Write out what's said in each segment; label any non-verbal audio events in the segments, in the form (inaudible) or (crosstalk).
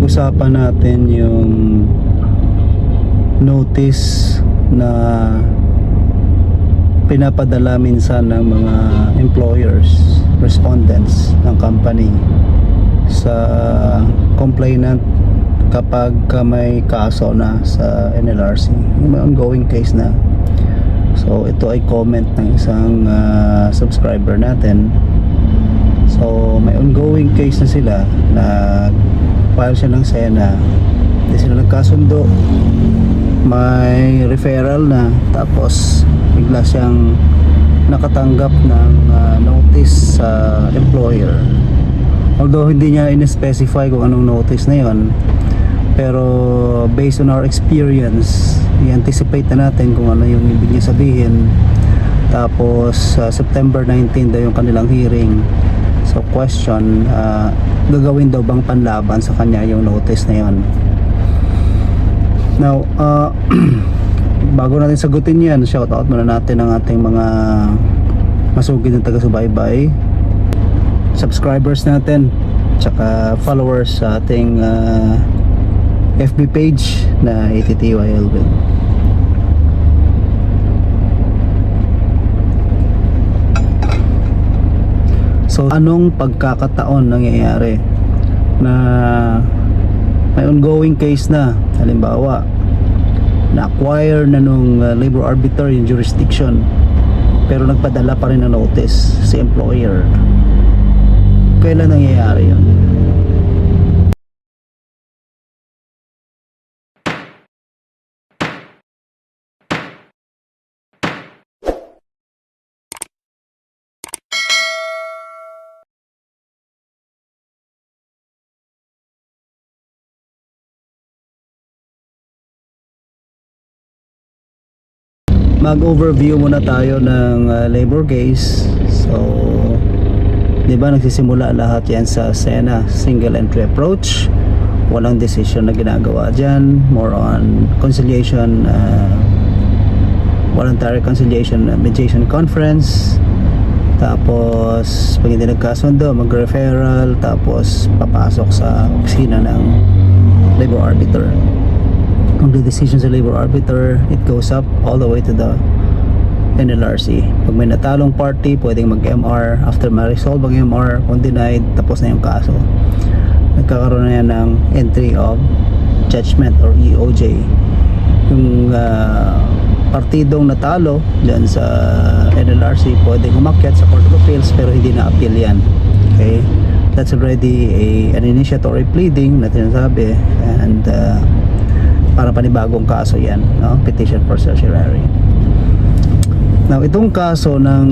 pag-usapan natin yung notice na pinapadala minsan ng mga employers, respondents ng company sa complainant kapag ka may kaso na sa NLRC. Yung ongoing case na. So ito ay comment ng isang ah, subscriber natin. So may ongoing case na sila na file siya ng SENA. Hindi sila nagkasundo. May referral na tapos bigla siyang nakatanggap ng ah, notice sa employer. Although hindi niya in-specify kung anong notice na yon pero based on our experience i-anticipate na natin kung ano yung ibig niya sabihin tapos sa September 19 daw yung kanilang hearing so question ah, gagawin daw bang panlaban sa kanya yung notice na yon now ah, (clears throat) bago natin sagutin yan shout out muna natin ang ating mga masugid na taga-subaybay subscribers natin tsaka followers sa ating ah, FB page na ATTY Elvin So anong pagkakataon nangyayari na may ongoing case na halimbawa na-acquire na nung uh, labor arbiter yung jurisdiction pero nagpadala pa rin ng notice si employer kailan nangyayari yun? Mag-overview muna tayo ng uh, labor case. So, 'di ba nagsisimula lahat 'yan sa SENA, single entry approach. Walang decision na ginagawa diyan, more on conciliation uh, voluntary conciliation uh, mediation conference. Tapos, pag hindi nagkasundo, mag-referral, tapos papasok sa opisina ng labor arbiter kung the decision sa labor arbiter it goes up all the way to the NLRC pag may natalong party pwedeng mag-MR after ma-resolve ang MR kung denied tapos na yung kaso. Nagkakaroon na yan ng entry of judgment or EOJ yung ah, partidong natalo dyan sa NLRC pwedeng umakyat sa Court of Appeals pero hindi na appeal yan. Okay? That's already a, an initiatory pleading na sinasabi and uh, para panibagong kaso yan no? petition for certiorari. Now itong kaso ng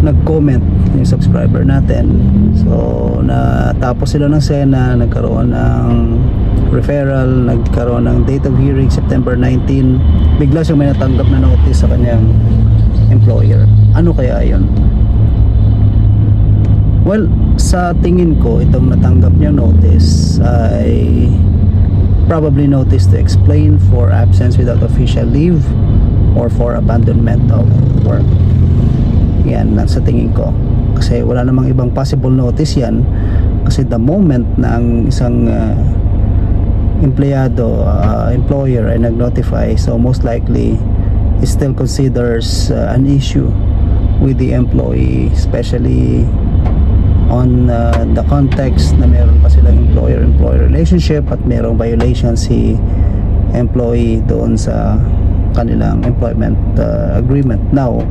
nag-comment yung subscriber natin so natapos sila ng SENA nagkaroon ng referral nagkaroon ng date of hearing September 19 bigla siyang may natanggap na notice sa kanyang employer. Ano kaya yon well sa tingin ko itong natanggap niyang notice ay probably notice to explain for absence without official leave or for abandonment of work. Yan, sa tingin ko. Kasi wala namang ibang possible notice yan. Kasi the moment na ang isang uh, empleyado, uh, employer ay nag-notify, so most likely it still considers uh, an issue with the employee, especially on uh, the context na meron pa silang employer-employee relationship at merong violation si employee doon sa kanilang employment uh, agreement. Now,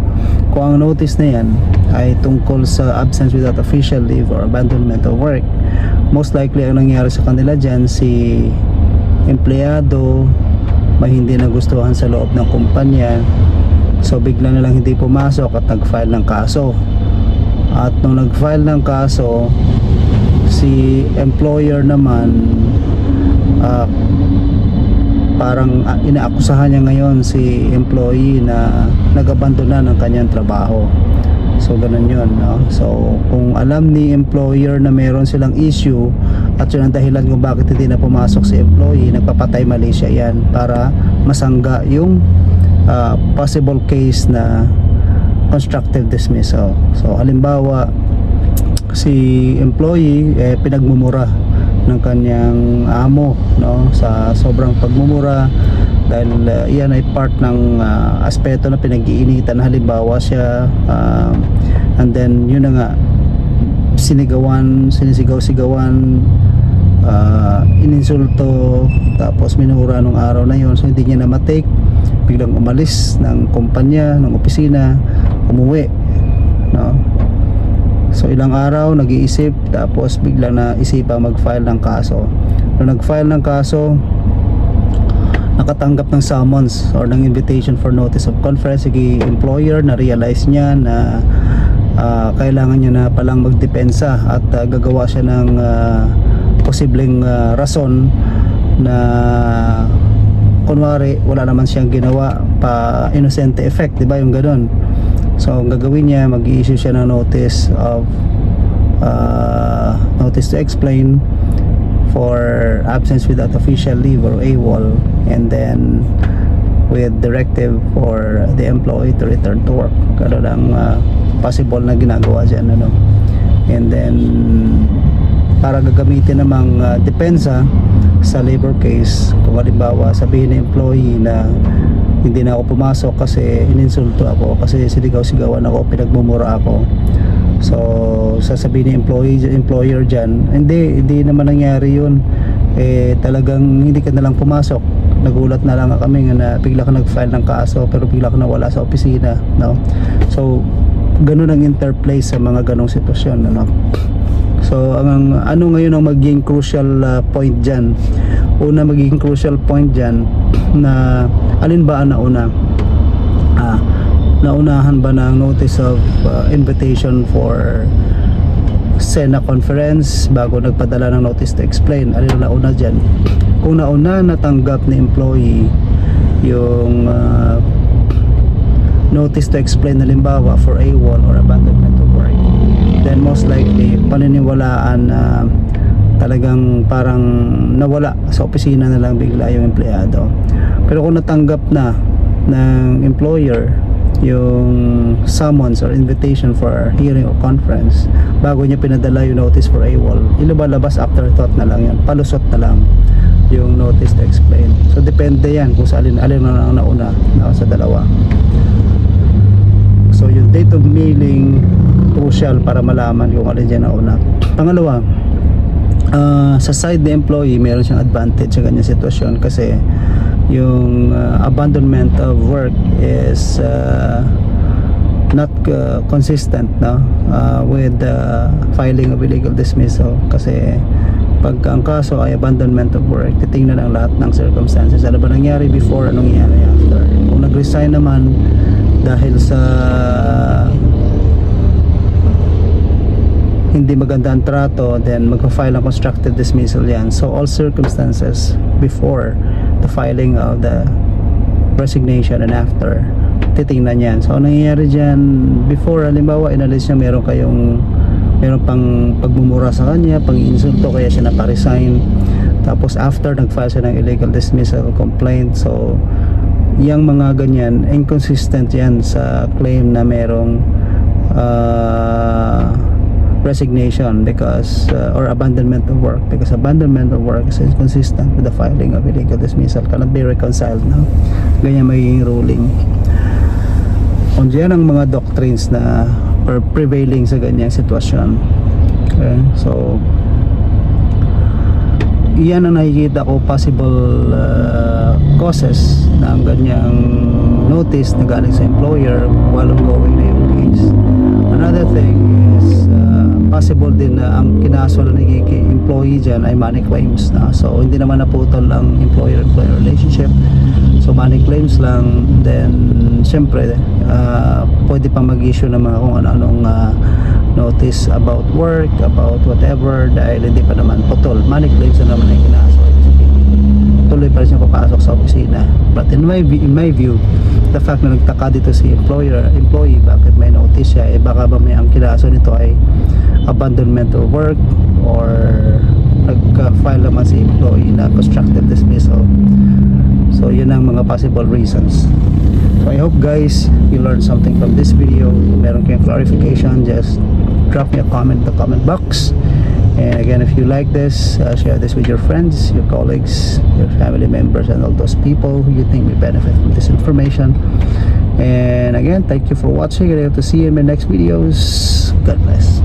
kung ang notice na yan ay tungkol sa absence without official leave or abandonment of work, most likely ang nangyari sa kanila dyan si empleyado may hindi nagustuhan sa loob ng kumpanya so bigla na lang hindi pumasok at nag-file ng kaso at nung nag-file ng kaso si employer naman ah, parang ah, inaakusahan niya ngayon si employee na nag-abandona ng kanyang trabaho so ganun yun no? so kung alam ni employer na meron silang issue at yun ang dahilan kung bakit hindi na pumasok si employee nagpapatay mali siya yan para masangga yung ah, possible case na constructive dismissal. So halimbawa si employee eh, pinagmumura ng kanyang amo no sa sobrang pagmumura dahil uh, yan ay part ng uh, aspeto na pinag-iinitan. Halimbawa siya uh, and then yun na nga sinigawan sinisigaw-sigawan uh, ininsulto tapos minura nung araw na yon so hindi niya na matake biglang umalis ng kumpanya ng opisina umuwi no? So ilang araw nag-iisip tapos biglang na isipa mag-file ng kaso. Nung nag-file ng kaso nakatanggap ng summons or ng invitation for notice of conference. Sige employer na realize niya na ah, kailangan niya na palang magdepensa at ah, gagawa siya ng ah, posibleng ah, rason na kunwari wala naman siyang ginawa pa innocent effect di ba yung ganun? So ang gagawin niya mag-issue siya ng notice of uh, notice to explain for absence without official leave or AWOL and then with directive for the employee to return to work. Ganun ang uh, possible na ginagawa dyan ano? And then para gagamitin namang uh, depensa sa labor case. Kung halimbawa sabihin ng employee na hindi na ako pumasok kasi ininsulto ako kasi siligaw-sigawan ako pinagmumura ako. So sasabihin ng employee employer dyan hindi hindi naman nangyari yun. Eh talagang hindi ka na lang pumasok. Nagulat na lang kami na bigla ka nag-file ng kaso pero bigla ka nawala sa opisina no? So ganun ang interplay sa mga ganong sitwasyon ano So ang ano ngayon ang magiging crucial uh, point diyan? Una magiging crucial point diyan na alin ba ang nauna? Ah, naunahan ba ng notice of uh, invitation for Sena conference bago nagpadala ng notice to explain? Alin ang nauna diyan? Kung nauna natanggap ni employee yung uh, notice to explain halimbawa for AWOL or work then most likely paniniwalaan na talagang parang nawala sa opisina na lang bigla yung empleyado. Pero kung natanggap na ng employer yung summons or invitation for hearing or conference bago niya pinadala yung notice for AWOL ilubalabas afterthought na lang yan palusot na lang yung notice to explain. So depende yan kung sa alin alin na ang nauna na sa dalawa. So yung date of mailing crucial para malaman kung alin dyan nauna. Pangalawa, ah, sa side ni employee meron siyang advantage sa ganyang sitwasyon kasi yung ah, abandonment of work is ah, not uh, consistent no? Uh, with the filing of illegal dismissal kasi pag ang kaso ay abandonment of work titingnan ang lahat ng circumstances. Ano ba nangyari before? Anong nangyari after? Kung nag-resign naman dahil sa hindi maganda ang trato then magpa-file ng constructive dismissal yan. So all circumstances before the filing of the resignation and after titingnan yan. So ang nangyayari dyan before halimbawa inalis niya meron kayong meron pang pagmumura sa kanya pang insulto kaya siya naparesign. Tapos after nag-file siya ng illegal dismissal complaint. So yung mga ganyan inconsistent yan sa claim na merong uh, resignation because uh, or abandonment of work because abandonment of work is inconsistent with the filing of illegal dismissal cannot be reconciled no? ganyan magiging ruling kung diyan ang mga doctrines na or prevailing sa ganyang sitwasyon okay? so iyan ang nakikita ko possible uh, causes ng ganyang notice na galing sa employer while ongoing na yung case another thing is uh, possible din na ang kinaso na nagiging employee dyan ay money claims na. So hindi naman naputol ang employer-employer relationship. So money claims lang. Then syempre uh, pwede pa mag-issue ng mga kung ano-anong uh, notice about work about whatever dahil hindi pa naman putol. Money claims na naman ang kinaso tuloy pa rin siya papasok sa opisina. But in my, in my view the fact na nagtaka dito si employer employee bakit may notice siya? Eh baka ba may ang kinaso nito ay abandonment of work or nag-file naman si employee na constructive dismissal? So yun ang mga possible reasons. So I hope guys you learned something from this video. Kung meron kayong clarification just drop me a comment in the comment box And again, if you like this, uh, share this with your friends, your colleagues, your family members, and all those people who you think may benefit from this information. And again, thank you for watching, and I hope to see you in my next videos. God bless.